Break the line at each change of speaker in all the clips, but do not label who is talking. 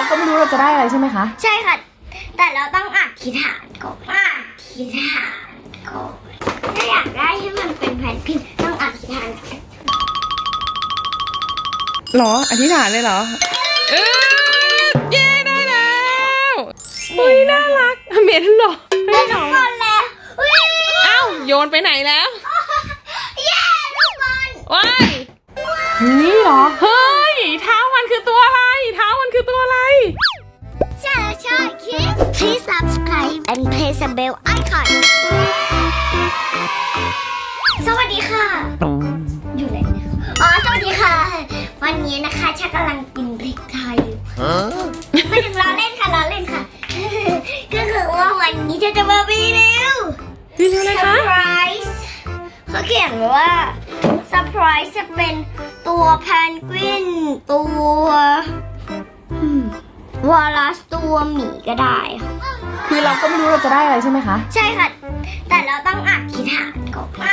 เราก็ไม่รู้เราจะได้อะไรใช่ไหมคะ
ใช่ค่ะ แต่เราต้องอธิษฐานก่อนอธิษฐานก่อนถ้าอยากได้ให้มันเป็นแผ่นพิมพ์ต้องอธิษฐานก่อน
หรอ อธิษฐานเลยเหรอเออเย้ได้แล้วเฮ้ยน่ารักเหม็นเหรอ
ได้ทุกคนแล้วอุ๊ย
เอ้าโยนไปไหนแล้ว
เย้ทุกคน
ว้ายนี่เหรอ เฮ้ย วัน
นี้นะคะชักกำลังกินพริกไทยอยู่ไม่ถึงล้อเล่นค่ะล้อเล่นค่ะ ก็คือว่าวันนี้จะจะมาวีวิว
ดีจังเลย
เซอ
คะ
ร์ไพรส์เขาเขียนไว้ว่าเซอร์ไพรส์จะเป็นตัวแพนกวินตัววอลลัสตัวหมีก็ได้ค่ะ
คือเราก็ไม่รู้เราจะได้อะไรใช่ไหมคะ
ใช่ค่ะ แต่เราต้องอธิษฐานก่อนอ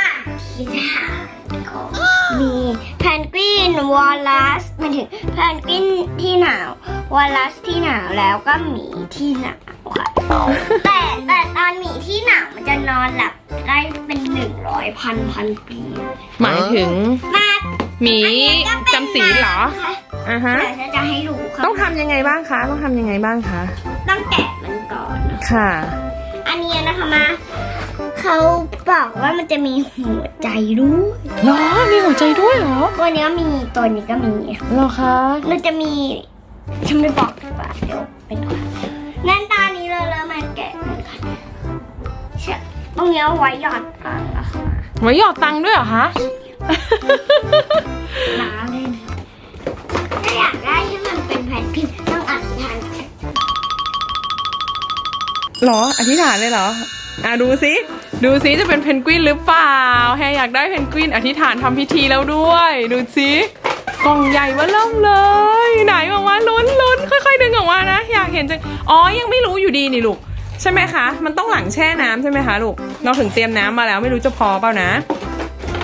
ธิษฐานก่อนมีแพนก วินวอลลัสมันถึงแพนกวินที่หนาววอลลัสที่หนาวแล้วก็หมีที่หนาวค่ะแต่แต่ตอนหมีที่หนาวมันจะนอนหลับได้เป็นหนึ่งร้อยพันพันปี
หมายถึง
มา
หมี
อันนี้ก็เป็น
จำศีลเหรอ
น้ำค่ะ
อ่าฮะ
เดี๋ยวฉันจะให้ดูค่ะ
ต้องทำยังไงบ้างคะ ต้องทำยังไงบ้างคะ
ต้องแกะมันก่อนนะ
ค่ะ
อันนี้นะคะมา เขาบอกว่ามันจะมีหัวใจด้วย
เหรอมีหัวใจด้วยเหรอ
ตัวนี้ก็มีตัวนี้ก็มี
เหรอคะ
มันจะมีฉันไม่บอกดีกว่าเดี๋ยวเป็นก่อนงั้นตอนนี้เราเริ่มมาแกะกันค่ะเชื่อตรงนี้เอาไว้หยอดตังค์นะคะ
ไว้หยอดตังค์ด้วยเหรอคะ
มาเล่นถ้าอยากได้ให้มันเป็นแผ่นพิมพ์ต้องอธิษฐานก่อน
หรออธิษฐานเลยเหรอ อะดูสิดูสิจะเป็นเพนกวินหรือเปล่า แฮอยากได้เพนกวินอธิษฐานทำพิธีแล้วด้วย ดูสิกล่องใหญ่ว่าเริ่มเลย ไหนออกมาลุ้นลุ้นค่อยๆดึงออกมานะ อยากเห็นจังอ๋อยังไม่รู้อยู่ดีนี่ลูกใช่ไหมคะ มันต้องหลังแช่น้ำใช่ไหมคะลูกเราถึงเตรียมน้ำมาแล้วไม่รู้จะพอเปล่านะ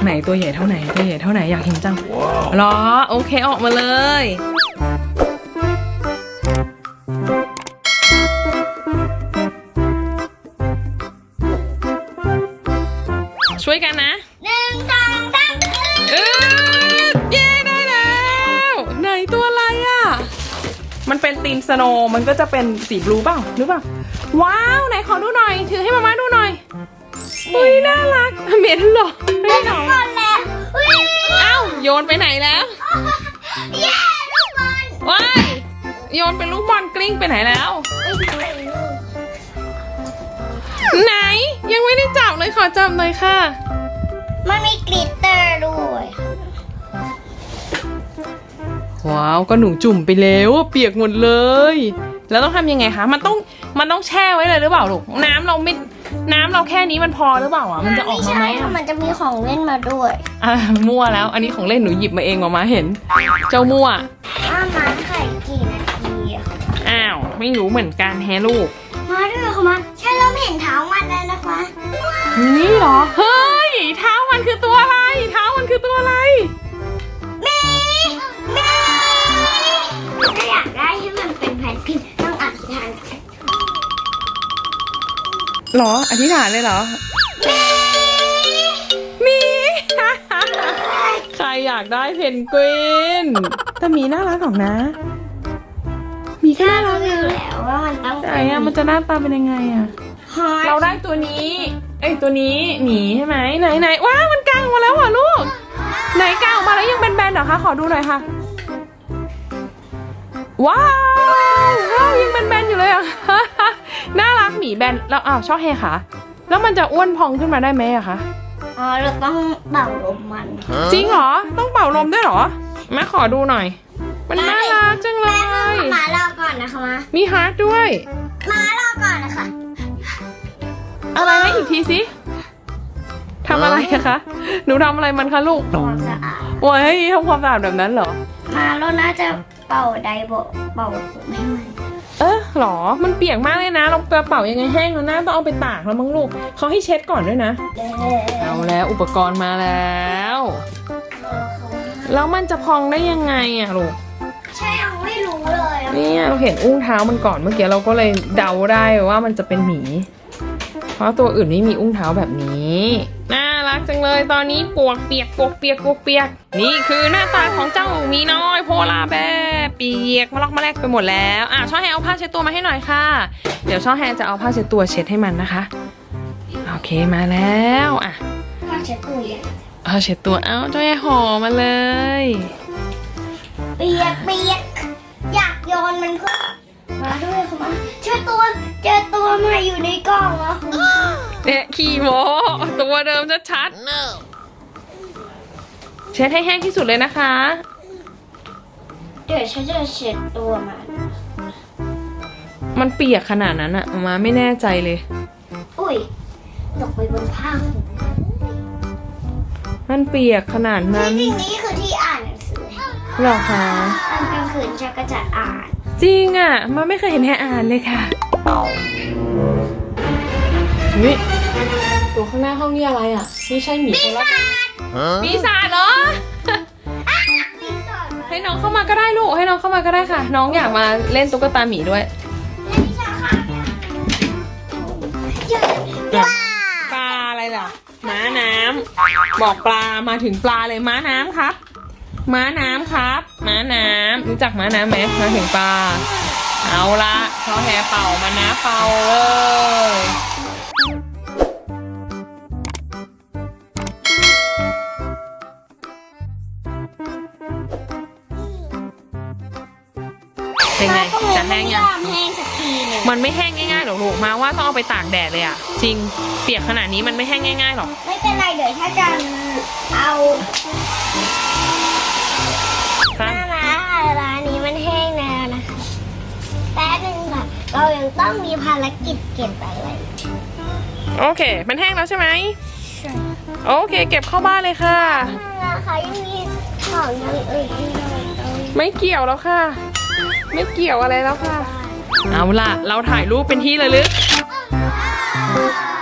ไหนตัวใหญ่เท่าไหนตัวใหญ่เท่าไหนอยากเห็นจังรอโอเคออกมาเลย ช่วยกันนะ
หนึ่งสองสาม
เออเย้ได้แล้ว ไหนตัวอะไรอะ มันเป็นธีมสโนว์มันก็จะเป็นสีบลูเปล่าหรือเปล่า ว้าวไหนขอดูหน่อย ถือให้มาม่าดูหน่อยเฮ้ยน่ารักเหม็นเหรอ
ได้ทุกคนแล้วอุ๊ย
เอ้าโยนไปไหนแล้ว
เย้ทุกคน
ว้ายโยนเป็นลูกบอลกลิ้งไปไหนแล้ว ไหนยังไม่ได้จับเลยขอจับหน่อยค่ะ
มันมีกลิตเตอร์ด้วย
ว้าวก็หนูจุ่มไปแล้วอะเปียกหมดเลย แล้วต้องทำยังไงคะมันต้องมันต้องแช่ไว้เลยหรือเปล่าลูกน้ำเราไม่น้ำเราแค่นี้มันพอหรือเปล่าอะมันจะออกมาไหม
ไใช่
อะ
ค่ะมันจะมีของเล่นมาด้วย
อะมั่วแล้วอันนี้ของเล่นหนูหยิบมาเองออกมาเห็น เจ้ามั่ว
ว่ามาไข่กี่นาทีอะคะ
อ้าว ไม่รู้เหมือนกันแฮะลูก
มาด้วยค่ะมาใช่ เริ่มเห็นเท้ามันแล้วนะคะ
นี่เหรอ เฮ้ย เท้ามันคือตัวอะไร เท้ามันคือตัวอะไร
แม่แม่ถ้าอยากได้ให้มันเป็นแผ่นพิมพ์ต้องอธิษฐานก่อน
หรอ อธิษฐานเลยเหรอ มี ใครอยากได้เพนกวิน แต่หมีน่ารักหรอกนะ มีก็น่ารัก
รู้แล้วว่ามันต้อง
ไหนอะมันจะหน้าตาเป็นยังไงอะ
ฮอ
เราได้ตัวนี้เอ้ยตัวนี้หมีใช่ไหมไหนไหนว้าวมันกางออกมาแล้วเหรอลูก ไหนกางออกมาแล้วยังแบนๆเหรอคะขอดูหน่อยค่ะ ว้าวว้าวยังแบนๆอยู่เลยอะน่ารักหมีแบนแล้วอ้าวชอบเฮค่ะ แล้วมันจะอ้วนพองขึ้นมาได้ไหมอะคะ
อ๋อเราต้องเป่าลมมัน
จริงเหรอต้องเป่าลมด้วยเหรอแม่ขอดูหน่อย มันน่ารักจังเล
แม่ต้อง
ย
มารอก่อนนะคะมา
มีฮาร์ดด้วย
มา อะ
ไรนะอีกทีสิทำอะไรอะคะ หนูทำอะไรมันคะลูก
ความสะอาด
โอ้ยทำความสะอาดแบบนั้นเหรอ
มาแล้วน่าจะเป่าไดโบเป่าผมให้มัน
เออหรอ มันเปียกมากเลยนะเราเป่ายังไงแห้งแล้วนะต้องเอาไปตากแล้วมั้งลูกเขาให้เช็ดก่อนด้วยนะ เอาแล้วอุปกรณ์มาแล้ว แล้วมันจะพองได้ยังไงอะลูก
ใช่ยังไม่รู้รู้เลยอะ
เนี่ยเราเห็นอุ้งเท้ามันก่อนเมื่อกี้เราก็เลยเดาได้ว่ามันจะเป็นหมี เพราะตัวอื่นไม่มีอุ้งเท้าแบบนี้ น่ารักจังเลยตอนนี้ปวกเปียกปวกเปียกปวกเปียก นี่คือหน้าตาของเจ้ามีน้อยโพลาร์แบร์เปียกมาลอกมาแลกไปหมดแล้วอะช่อแฮเอาผ้าเช็ดตัวมาให้หน่อยค่ะ เดี๋ยวช่อแฮจะเอาผ้าเช็ดตัวเช็ดให้มันนะคะ โอเคมาแล้วอะ
ผ้าเช็ดตัวเย็น
ผ้าเช็ดตัวเอาช่อแฮห่อมาเลย
เปียกเปียกอยากโยนมันก็ มาด้วยค่ะมาเจอตัวเจอตัวมาอยู่ในกล่องแล้ว
เนี่ยขี่โมตัวเดิมชัดๆเช็ดให้แห้งที่สุดเลยนะคะ
เดี๋ยวฉันจะเช็ดตัวมัน
มันเปียกขนาดนั้นอะมาไม่แน่ใจเลย
อุ้ยตกไปบนผ้าห่ม
มันเปียกขนาดนั้น
จริงๆนี่คือที่อ่านหนังสือ
หรอคะ
ตอนกลางคืนฉันก็จะอ่าน
จริงอะมาไม่เคยเห็นแฮอ่านเลยค่ะนี่ตัวข้างหน้าห้องนี่อะไรอะไม่ใช่หมีโคราปีศาจเหรอ
ปีศาจมา
ให้น้องเข้ามาก็ได้ลูก ให้น้องเข้ามาก็ได้ค่ะ น้องอยากมาเล่นตุ๊กตาหมีด้วย
เล่นวิชาค่ะเยอะว้า
ปลาอะไรล่ะ ม้าน้ำ บอกปลามาถึงปลาเลยม้าน้ำครับ ม้าน้ำครับ ม้าน้ำรู้จักม้าน้ำไหมมาถึงปลาเอาละเขาแฮเป่ามานะเป่าเลยเป็นไงจะแห้งยัง
ยอมแห้งสักทีหนึ่ง
มันไม่แห้งง่ายๆหรอกลูกมาว่าต้องเอาไปตากแดดเลยอะจริงเปียกขนาดนี้มันไม่แห้งง่ายๆหรอก
ไม่เป็นไรเดี๋ยวถ้าจะเอา เรายังต้องมีภารกิจเก็บอะไร
โอเค มันแห้งแล้วใช่ไหมโอเค เก็บเข้าบ้านเลยค่ะ
นะคะยังมีของอย่างอื่นที่เราต้อง
ไม่เกี่ยวแล้วค่ะ ไม่เกี่ยวอะไรแล้วค่ะ เอาล่ะ เราถ่ายรูปเป็นที่ระลึก
บ้าน